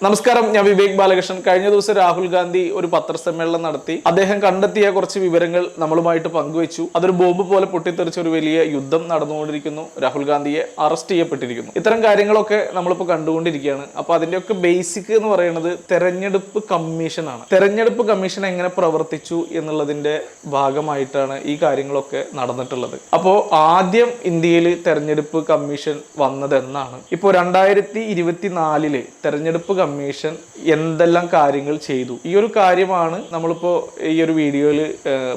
നമസ്കാരം ഞാൻ വിവേക് ബാലകൃഷ്ണൻ. കഴിഞ്ഞ ദിവസം രാഹുൽ ഗാന്ധി ഒരു പത്രസമ്മേളനം നടത്തി. അദ്ദേഹം കണ്ടെത്തിയ കുറച്ച് വിവരങ്ങൾ നമ്മളുമായിട്ട് പങ്കുവച്ചു. അതൊരു ബോംബ് പോലെ പൊട്ടിത്തെറിച്ച ഒരു വലിയ യുദ്ധം നടന്നുകൊണ്ടിരിക്കുന്നു. രാഹുൽ ഗാന്ധിയെ അറസ്റ്റ് ചെയ്യപ്പെട്ടിരിക്കുന്നു. ഇത്തരം കാര്യങ്ങളൊക്കെ നമ്മളിപ്പോൾ കണ്ടുകൊണ്ടിരിക്കുകയാണ്. അപ്പൊ അതിന്റെയൊക്കെ ബേസിക് എന്ന് പറയുന്നത് തെരഞ്ഞെടുപ്പ് കമ്മീഷനാണ് തെരഞ്ഞെടുപ്പ് കമ്മീഷൻ എങ്ങനെ പ്രവർത്തിച്ചു എന്നുള്ളതിന്റെ ഭാഗമായിട്ടാണ് ഈ കാര്യങ്ങളൊക്കെ നടന്നിട്ടുള്ളത്. അപ്പോൾ ആദ്യം ഇന്ത്യയിൽ തെരഞ്ഞെടുപ്പ് കമ്മീഷൻ വന്നതെന്നാണ്. ഇപ്പോ രണ്ടായിരത്തി ഇരുപത്തിനാലിൽ തെരഞ്ഞെടുപ്പ് കമ്മീഷൻ എന്തെല്ലാം കാര്യങ്ങൾ ചെയ്തു. ഈ ഒരു കാര്യമാണ് നമ്മളിപ്പോൾ ഈ ഒരു വീഡിയോയിൽ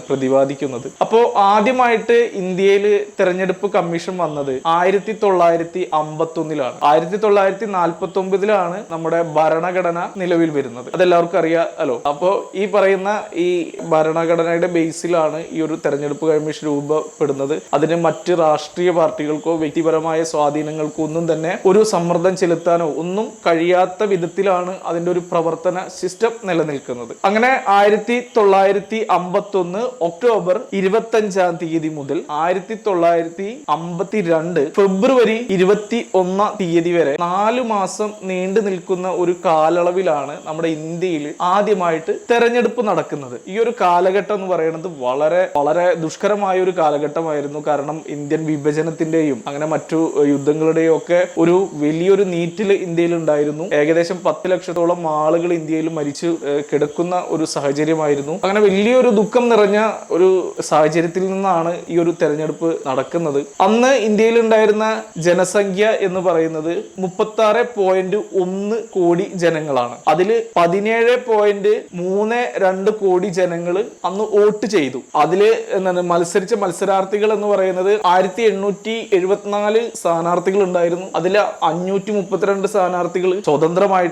പ്രതിപാദിക്കുന്നത്. അപ്പോ ആദ്യമായിട്ട് ഇന്ത്യയിൽ തെരഞ്ഞെടുപ്പ് കമ്മീഷൻ വന്നത് ആയിരത്തി തൊള്ളായിരത്തി അമ്പത്തി ഒന്നിലാണ് ആയിരത്തി തൊള്ളായിരത്തി നാൽപ്പത്തി ഒമ്പതിലാണ് നമ്മുടെ ഭരണഘടന നിലവിൽ വരുന്നത്. അതെല്ലാവർക്കും അറിയാമല്ലോ അപ്പോ ഈ പറയുന്ന ഈ ഭരണഘടനയുടെ ബേസിലാണ് ഈ ഒരു തെരഞ്ഞെടുപ്പ് കമ്മീഷൻ രൂപപ്പെടുന്നത്. അതിന് മറ്റ് രാഷ്ട്രീയ പാർട്ടികൾക്കോ വ്യക്തിപരമായ സ്വാധീനങ്ങൾക്കോ ഒന്നും തന്നെ ഒരു സമ്മർദ്ദം ചെലുത്താനോ ഒന്നും കഴിയാത്ത വിധത്തിലാണ് അതിന്റെ ഒരു പ്രവർത്തന സിസ്റ്റം നിലനിൽക്കുന്നത്. അങ്ങനെ ആയിരത്തി തൊള്ളായിരത്തി അമ്പത്തി ഒന്ന് ഒക്ടോബർ ഇരുപത്തി അഞ്ചാം തീയതി മുതൽ ആയിരത്തി തൊള്ളായിരത്തി അമ്പത്തി രണ്ട് ഫെബ്രുവരി ഇരുപത്തി ഒന്നാം തീയതി വരെ നാലു മാസം നീണ്ടു നിൽക്കുന്ന ഒരു കാലയളവിലാണ് നമ്മുടെ ഇന്ത്യയിൽ ആദ്യമായിട്ട് തെരഞ്ഞെടുപ്പ് നടക്കുന്നത്. ഈ ഒരു കാലഘട്ടം എന്ന് പറയുന്നത് വളരെ വളരെ ദുഷ്കരമായ ഒരു കാലഘട്ടമായിരുന്നു. കാരണം ഇന്ത്യൻ വിഭജനത്തിന്റെയും അങ്ങനെ മറ്റു യുദ്ധങ്ങളുടെയും ഒക്കെ ഒരു വലിയൊരു നീറ്റിൽ ഇന്ത്യയിൽ ഉണ്ടായിരുന്നു. ഏകദേശം പത്ത് ലക്ഷത്തോളം ആളുകൾ ഇന്ത്യയിൽ മരിച്ച് കിടക്കുന്ന ഒരു സാഹചര്യമായിരുന്നു. അങ്ങനെ വലിയൊരു ദുഃഖം നിറഞ്ഞ ഒരു സാഹചര്യത്തിൽ നിന്നാണ് ഈ ഒരു തെരഞ്ഞെടുപ്പ് നടക്കുന്നത്. അന്ന് ഇന്ത്യയിൽ ഉണ്ടായിരുന്ന ജനസംഖ്യ എന്ന് പറയുന്നത് മുപ്പത്തി ആറ് പോയിന്റ് ഒന്ന് കോടി ജനങ്ങളാണ്. അതിൽ പതിനേഴ് പോയിന്റ് മൂന്ന് രണ്ട് കോടി ജനങ്ങൾ അന്ന് വോട്ട് ചെയ്തു. അതിൽ എന്താണ് മത്സരിച്ച മത്സരാർത്ഥികൾ എന്ന് പറയുന്നത് ആയിരത്തി എണ്ണൂറ്റി എഴുപത്തിനാല് സ്ഥാനാർത്ഥികൾ ഉണ്ടായിരുന്നു. അതിൽ അഞ്ഞൂറ്റി മുപ്പത്തിരണ്ട് സ്ഥാനാർത്ഥികൾ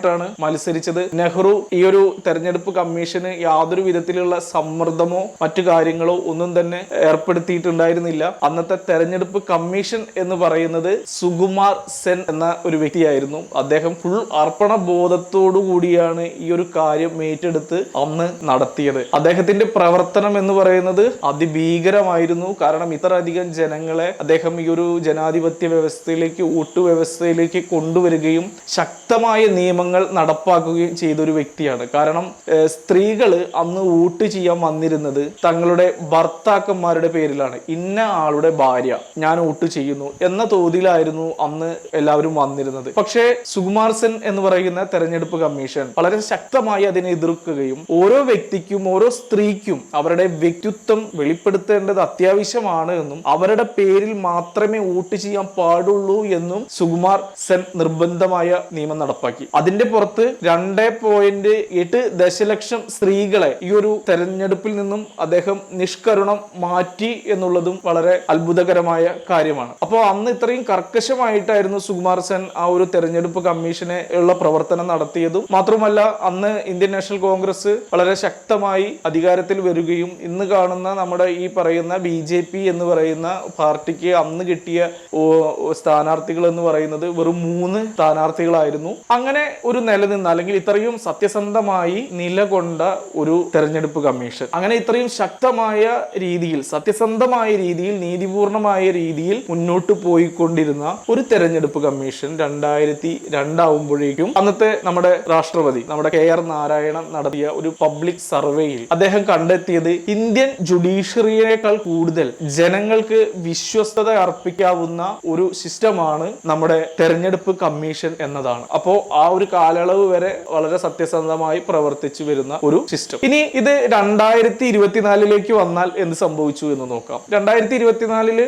സ്വതന്ത്രമായിട്ടാണ് മത്സരിച്ചത്. നെഹ്റു ഈ ഒരു തെരഞ്ഞെടുപ്പ് കമ്മീഷന് യാതൊരു വിധത്തിലുള്ള സമ്മർദ്ദമോ മറ്റു കാര്യങ്ങളോ ഒന്നും തന്നെ ഏർപ്പെടുത്തിയിട്ടുണ്ടായിരുന്നില്ല. അന്നത്തെ തെരഞ്ഞെടുപ്പ് കമ്മീഷൻ എന്ന് പറയുന്നത് സുകുമാർ സെൻ എന്ന ഒരു വ്യക്തിയായിരുന്നു. അദ്ദേഹം ഫുൾ അർപ്പണ ബോധത്തോടു കൂടിയാണ് ഈ ഒരു കാര്യം ഏറ്റെടുത്ത് അന്ന് നടത്തിയത്. അദ്ദേഹത്തിന്റെ പ്രവർത്തനം എന്ന് പറയുന്നത് അതിഭീകരമായിരുന്നു. കാരണം ഇത്രയധികം ജനങ്ങളെ അദ്ദേഹം ഈ ഒരു ജനാധിപത്യ വ്യവസ്ഥയിലേക്ക് വോട്ട് വ്യവസ്ഥയിലേക്ക് കൊണ്ടുവരികയും ശക്തമായ നിയമങ്ങൾ നടപ്പാക്കുകയും ചെയ്ത ഒരു വ്യക്തിയാണ്. കാരണം സ്ത്രീകൾ അന്ന് വോട്ട് ചെയ്യാൻ വന്നിരുന്നത് തങ്ങളുടെ ഭർത്താക്കന്മാരുടെ പേരിലാണ്. ഇന്ന ആളുടെ ഭാര്യ ഞാൻ വോട്ട് ചെയ്യുന്നു എന്ന തോതിലായിരുന്നു അന്ന് എല്ലാവരും വന്നിരുന്നത്. പക്ഷേ സുകുമാർ സെൻ എന്ന് പറയുന്ന തെരഞ്ഞെടുപ്പ് കമ്മീഷൻ വളരെ ശക്തമായി അതിനെ എതിർക്കുകയും ഓരോ വ്യക്തിക്കും ഓരോ സ്ത്രീക്കും അവരുടെ വ്യക്തിത്വം വെളിപ്പെടുത്തേണ്ടത് അത്യാവശ്യമാണ് എന്നും അവരുടെ പേരിൽ മാത്രമേ വോട്ട് ചെയ്യാൻ പാടുള്ളൂ എന്നും സുകുമാർ സെൻ നിർബന്ധമായ നിയമം നടപ്പാക്കി. അതിന്റെ പുറത്ത് രണ്ട് പോയിന്റ് എട്ട് ദശലക്ഷം സ്ത്രീകളെ ഈ ഒരു തെരഞ്ഞെടുപ്പിൽ നിന്നും അദ്ദേഹം നിഷ്കരുണം മാറ്റി എന്നുള്ളതും വളരെ അത്ഭുതകരമായ കാര്യമാണ്. അപ്പോൾ അന്ന് ഇത്രയും കർക്കശമായിട്ടായിരുന്നു സുകുമാർ സെൻ ആ ഒരു തെരഞ്ഞെടുപ്പ് കമ്മീഷനെ ഉള്ള പ്രവർത്തനം നടത്തിയതും. മാത്രമല്ല അന്ന് ഇന്ത്യൻ നാഷണൽ കോൺഗ്രസ് വളരെ ശക്തമായി അധികാരത്തിൽ വരികയും ഇന്ന് കാണുന്ന നമ്മുടെ ഈ പറയുന്ന ബി ജെ പി എന്ന് പറയുന്ന പാർട്ടിക്ക് അന്ന് കിട്ടിയ സ്ഥാനാർത്ഥികൾ എന്ന് പറയുന്നത് വെറും മൂന്ന് സ്ഥാനാർത്ഥികളായിരുന്നു. അങ്ങനെ ഒരു നിലനിന്ന് അല്ലെങ്കിൽ ഇത്രയും സത്യസന്ധമായി നിലകൊണ്ട ഒരു തെരഞ്ഞെടുപ്പ് കമ്മീഷൻ. അങ്ങനെ ഇത്രയും ശക്തമായ രീതിയിൽ സത്യസന്ധമായ രീതിയിൽ നീതിപൂർണമായ രീതിയിൽ മുന്നോട്ട് പോയിക്കൊണ്ടിരുന്ന ഒരു തെരഞ്ഞെടുപ്പ് കമ്മീഷൻ രണ്ടായിരത്തി രണ്ടാവുമ്പോഴേക്കും അന്നത്തെ നമ്മുടെ രാഷ്ട്രപതി നമ്മുടെ കെ ആർ നാരായണൻ നടത്തിയ ഒരു പബ്ലിക് സർവേയിൽ അദ്ദേഹം കണ്ടെത്തിയത് ഇന്ത്യൻ ജുഡീഷ്യറിയേക്കാൾ കൂടുതൽ ജനങ്ങൾക്ക് വിശ്വസ്തത അർപ്പിക്കാവുന്ന ഒരു സിസ്റ്റമാണ് നമ്മുടെ തെരഞ്ഞെടുപ്പ് കമ്മീഷൻ എന്നതാണ്. അപ്പോ ആ ഒരു കാലയളവ് വരെ വളരെ സത്യസന്ധമായി പ്രവർത്തിച്ചു വരുന്ന ഒരു സിസ്റ്റം ഇനി ഇത് രണ്ടായിരത്തി ഇരുപത്തിനാലിലേക്ക് വന്നാൽ എന്ത് സംഭവിച്ചു എന്ന് നോക്കാം. രണ്ടായിരത്തി ഇരുപത്തിനാലിൽ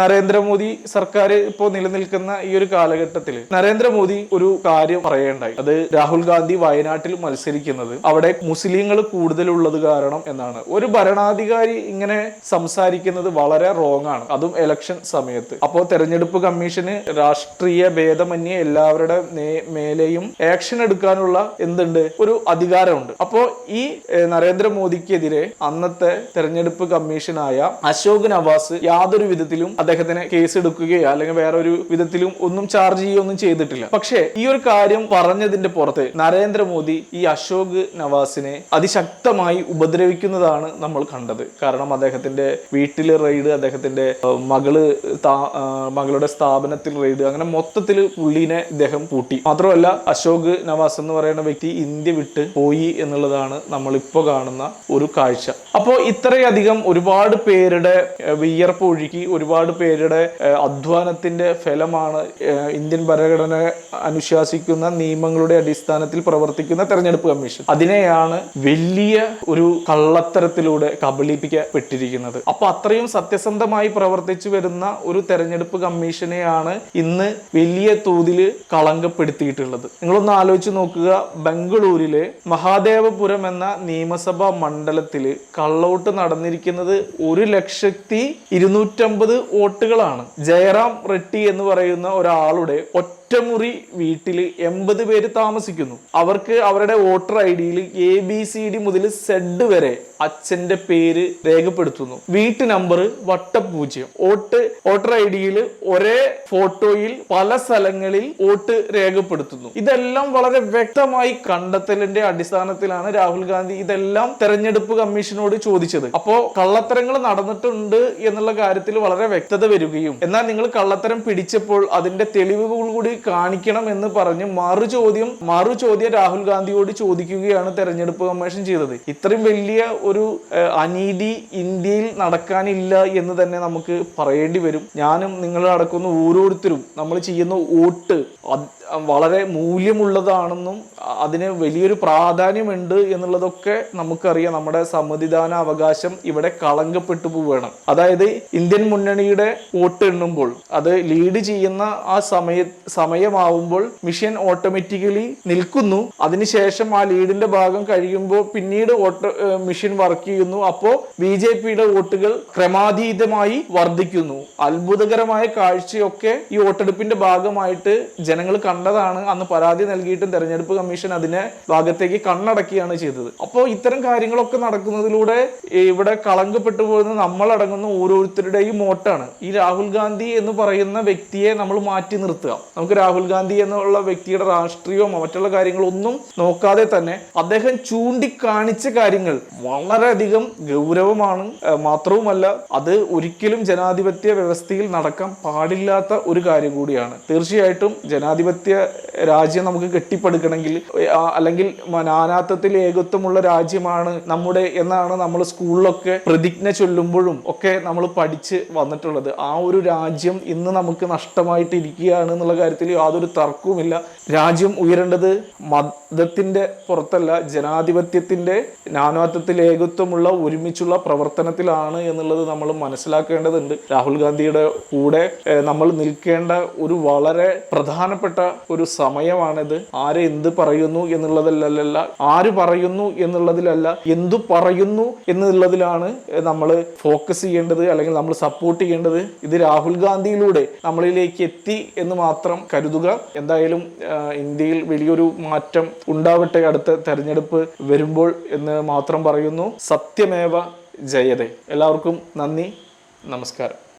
നരേന്ദ്രമോദി സർക്കാർ ഇപ്പോൾ നിലനിൽക്കുന്ന ഈ ഒരു കാലഘട്ടത്തിൽ നരേന്ദ്രമോദി ഒരു കാര്യം പറയേണ്ടായി. അത് രാഹുൽ ഗാന്ധി വയനാട്ടിൽ മത്സരിക്കുന്നത് അവിടെ മുസ്ലിങ്ങൾ കൂടുതലുള്ളത് കാരണം എന്നാണ്. ഒരു ഭരണാധികാരി ഇങ്ങനെ സംസാരിക്കുന്നത് വളരെ റോങ് ആണ്. അതും എലക്ഷൻ സമയത്ത്. അപ്പോൾ തെരഞ്ഞെടുപ്പ് കമ്മീഷന് രാഷ്ട്രീയ ഭേദമന്യേ എല്ലാവരുടെ മേലെയും ആക്ഷൻ എടുക്കാനുള്ള എന്തുണ്ട്? ഒരു അധികാരമുണ്ട്. അപ്പോ ഈ നരേന്ദ്രമോദിക്കെതിരെ അന്നത്തെ തെരഞ്ഞെടുപ്പ് കമ്മീഷനായ അശോക് നവാസ് യാതൊരു വിധത്തിലും അദ്ദേഹത്തിന് കേസ് എടുക്കുകയോ അല്ലെങ്കിൽ വേറൊരു വിധത്തിലും ഒന്നും ചാർജ് ചെയ്യുകയൊന്നും ചെയ്തിട്ടില്ല. പക്ഷേ ഈ ഒരു കാര്യം പറഞ്ഞതിന്റെ പുറത്ത് നരേന്ദ്രമോദി ഈ അശോക് നവാസിനെ അതിശക്തമായി ഉപദ്രവിക്കുന്നതാണ് നമ്മൾ കണ്ടത്. കാരണം അദ്ദേഹത്തിന്റെ വീട്ടിൽ റെയ്ഡ് അദ്ദേഹത്തിന്റെ മകൾ മകളുടെ സ്ഥാപനത്തിൽ റെയ്ഡ് അങ്ങനെ മൊത്തത്തിൽ പുള്ളീനെ ഇദ്ദേഹം പൂട്ടി. മാത്രമല്ല അശോക് അശോക് നവാസ് എന്ന് പറയുന്ന വ്യക്തി ഇന്ത്യ വിട്ട് പോയി എന്നുള്ളതാണ് നമ്മളിപ്പോൾ കാണുന്ന ഒരു കാഴ്ച. അപ്പോൾ ഇത്രയധികം ഒരുപാട് പേരുടെ വിയർപ്പ് ഒഴുകി ഒരുപാട് പേരുടെ അധ്വാനത്തിന്റെ ഫലമാണ് ഇന്ത്യൻ ഭരണഘടന അനുശാസിക്കുന്ന നിയമങ്ങളുടെ അടിസ്ഥാനത്തിൽ പ്രവർത്തിക്കുന്ന തെരഞ്ഞെടുപ്പ് കമ്മീഷൻ. അതിനെയാണ് വലിയ ഒരു കള്ളത്തരത്തിലൂടെ കബളിപ്പിക്കപ്പെട്ടിരിക്കുന്നത്. അപ്പൊ അത്രയും സത്യസന്ധമായി പ്രവർത്തിച്ചു വരുന്ന ഒരു തെരഞ്ഞെടുപ്പ് കമ്മീഷനെയാണ് ഇന്ന് വലിയ തോതിൽ കളങ്കപ്പെടുത്തിയിട്ടുള്ളത്. നിങ്ങളൊന്ന് ആലോചിച്ച് നോക്കുക. ബംഗളൂരിലെ മഹാദേവപുരം എന്ന നിയമസഭാ മണ്ഡലത്തിൽ കള്ളവോട്ട് നടന്നിരിക്കുന്നത് ഒരു ലക്ഷത്തി ഇരുന്നൂറ്റമ്പത് വോട്ടുകളാണ്. ജയറാം റെഡ്ഡി എന്ന് പറയുന്ന ഒരാളുടെ ഒറ്റമുറി വീട്ടിൽ എൺപത് പേര് താമസിക്കുന്നു. അവർക്ക് അവരുടെ വോട്ടർ ഐ ഡിയിൽ എ ബി സി ഡി മുതൽ സെഡ് വരെ അച്ഛന്റെ പേര് രേഖപ്പെടുത്തുന്നു. വീട്ടു നമ്പർ വട്ടപൂജ്യം. വോട്ട് വോട്ടർ ഐ ഡിയിൽ ഒരേ ഫോട്ടോയിൽ പല സ്ഥലങ്ങളിൽ വോട്ട് രേഖപ്പെടുത്തുന്നു. ഇതെല്ലാം വളരെ വ്യക്തമായി കണ്ടെത്തലിന്റെ അടിസ്ഥാനത്തിലാണ് രാഹുൽ ഗാന്ധി ഇതെല്ലാം തെരഞ്ഞെടുപ്പ് കമ്മീഷനോട് ചോദിച്ചത്. അപ്പോ കള്ളത്തരങ്ങൾ നടന്നിട്ടുണ്ട് എന്നുള്ള കാര്യത്തിൽ വളരെ വ്യക്തത വരികയും എന്നാൽ നിങ്ങൾ കള്ളത്തരം പിടിച്ചപ്പോൾ അതിന്റെ തെളിവുകൾ കൂടി കാണിക്കണം എന്ന് പറഞ്ഞ് മറു ചോദ്യം മറു ചോദ്യം രാഹുൽ ഗാന്ധിയോട് ചോദിക്കുകയാണ് തെരഞ്ഞെടുപ്പ് കമ്മീഷൻ ചെയ്തത്. ഇത്രയും വലിയ ഒരു അനീതി ഇന്ത്യയിൽ നടക്കാനില്ല എന്ന് തന്നെ നമുക്ക് പറയേണ്ടി വരും. ഞാനും നിങ്ങൾ നടക്കുന്ന ഓരോരുത്തരും നമ്മൾ ചെയ്യുന്ന വോട്ട് വളരെ മൂല്യമുള്ളതാണെന്നും അതിന് വലിയൊരു പ്രാധാന്യമുണ്ട് എന്നുള്ളതൊക്കെ നമുക്കറിയാം. നമ്മുടെ സമ്മതിദാന അവകാശം ഇവിടെ കളങ്കപ്പെട്ടു പോവുകയാണ്. അതായത് ഇന്ത്യൻ മുന്നണിയുടെ വോട്ട് എണ്ണുമ്പോൾ അത് ലീഡ് ചെയ്യുന്ന ആ സമയ സമയമാവുമ്പോൾ മിഷൻ ഓട്ടോമാറ്റിക്കലി നിൽക്കുന്നു. അതിനുശേഷം ആ ലീഡിന്റെ ഭാഗം കഴിയുമ്പോൾ പിന്നീട് ഓട്ടോ മിഷൻ വർക്ക് ചെയ്യുന്നു. അപ്പോൾ ബി ജെ പിയുടെ വോട്ടുകൾ ക്രമാതീതമായി വർദ്ധിക്കുന്നു. അത്ഭുതകരമായ കാഴ്ചയൊക്കെ ഈ വോട്ടെടുപ്പിന്റെ ഭാഗമായിട്ട് ജനങ്ങൾ കണ്ടതാണ്. അന്ന് പരാതി നൽകിയിട്ടും തെരഞ്ഞെടുപ്പ് കമ്മീഷൻ അതിനെ ഭാഗത്തേക്ക് കണ്ണടക്കുകയാണ് ചെയ്തത്. അപ്പോൾ ഇത്തരം കാര്യങ്ങളൊക്കെ നടക്കുന്നതിലൂടെ ഇവിടെ കളങ്കപ്പെട്ടു പോകുന്ന നമ്മളടങ്ങുന്ന ഓരോരുത്തരുടെയും വോട്ടാണ്. ഈ രാഹുൽ ഗാന്ധി എന്ന് പറയുന്ന വ്യക്തിയെ നമ്മൾ മാറ്റി നിർത്തുക. നമുക്ക് രാഹുൽ ഗാന്ധി എന്നുള്ള വ്യക്തിയുടെ രാഷ്ട്രീയമോ മറ്റുള്ള കാര്യങ്ങളൊന്നും നോക്കാതെ തന്നെ അദ്ദേഹം ചൂണ്ടിക്കാണിച്ച കാര്യങ്ങൾ വളരെയധികം ഗൗരവമാണ്. മാത്രവുമല്ല അത് ഒരിക്കലും ജനാധിപത്യ വ്യവസ്ഥയിൽ നടക്കാൻ പാടില്ലാത്ത ഒരു കാര്യം കൂടിയാണ്. തീർച്ചയായിട്ടും ജനാധിപത്യ രാജ്യം നമുക്ക് കെട്ടിപ്പടുക്കണമെങ്കിൽ അല്ലെങ്കിൽ നാനാത്വത്തിൽ ഏകത്വമുള്ള രാജ്യമാണ് നമ്മുടെ എന്നാണ് നമ്മൾ സ്കൂളിലൊക്കെ പ്രതിജ്ഞ ചൊല്ലുമ്പോഴും ഒക്കെ നമ്മൾ പഠിച്ച് വന്നിട്ടുള്ളത്. ആ ഒരു രാജ്യം ഇന്ന് നമുക്ക് നഷ്ടമായിട്ടിരിക്കുകയാണ് എന്നുള്ള കാര്യത്തിൽ യാതൊരു തർക്കവുമില്ല. രാജ്യം ഉയരേണ്ടത് മതത്തിന്റെ പുറത്തല്ല ജനാധിപത്യത്തിന്റെ നാനാത്വത്തിൽ ഏകത്വമുള്ള ഒരുമിച്ചുള്ള പ്രവർത്തനത്തിലാണ് എന്നുള്ളത് നമ്മൾ മനസ്സിലാക്കേണ്ടതുണ്ട്. രാഹുൽ ഗാന്ധിയുടെ കൂടെ നമ്മൾ നിൽക്കേണ്ട ഒരു വളരെ പ്രധാനപ്പെട്ട ഒരു സമയമാണിത്. ആര് എന്ത് പറയുന്നു എന്നുള്ളതിലല്ല ആര് പറയുന്നു എന്നുള്ളതിലല്ല എന്തു പറയുന്നു എന്നുള്ളതിലാണ് നമ്മൾ ഫോക്കസ് ചെയ്യേണ്ടത് അല്ലെങ്കിൽ നമ്മൾ സപ്പോർട്ട് ചെയ്യേണ്ടത്. ഇത് രാഹുൽ ഗാന്ധിയിലൂടെ നമ്മളിലേക്ക് എത്തി എന്ന് മാത്രം കരുതുക. എന്തായാലും ഇന്ത്യയിൽ വലിയൊരു മാറ്റം ഉണ്ടാവട്ടെ അടുത്ത തെരഞ്ഞെടുപ്പ് വരുമ്പോൾ എന്ന് മാത്രം പറയുന്നു. സത്യമേവ ജയതേ. എല്ലാവർക്കും നന്ദി. നമസ്കാരം.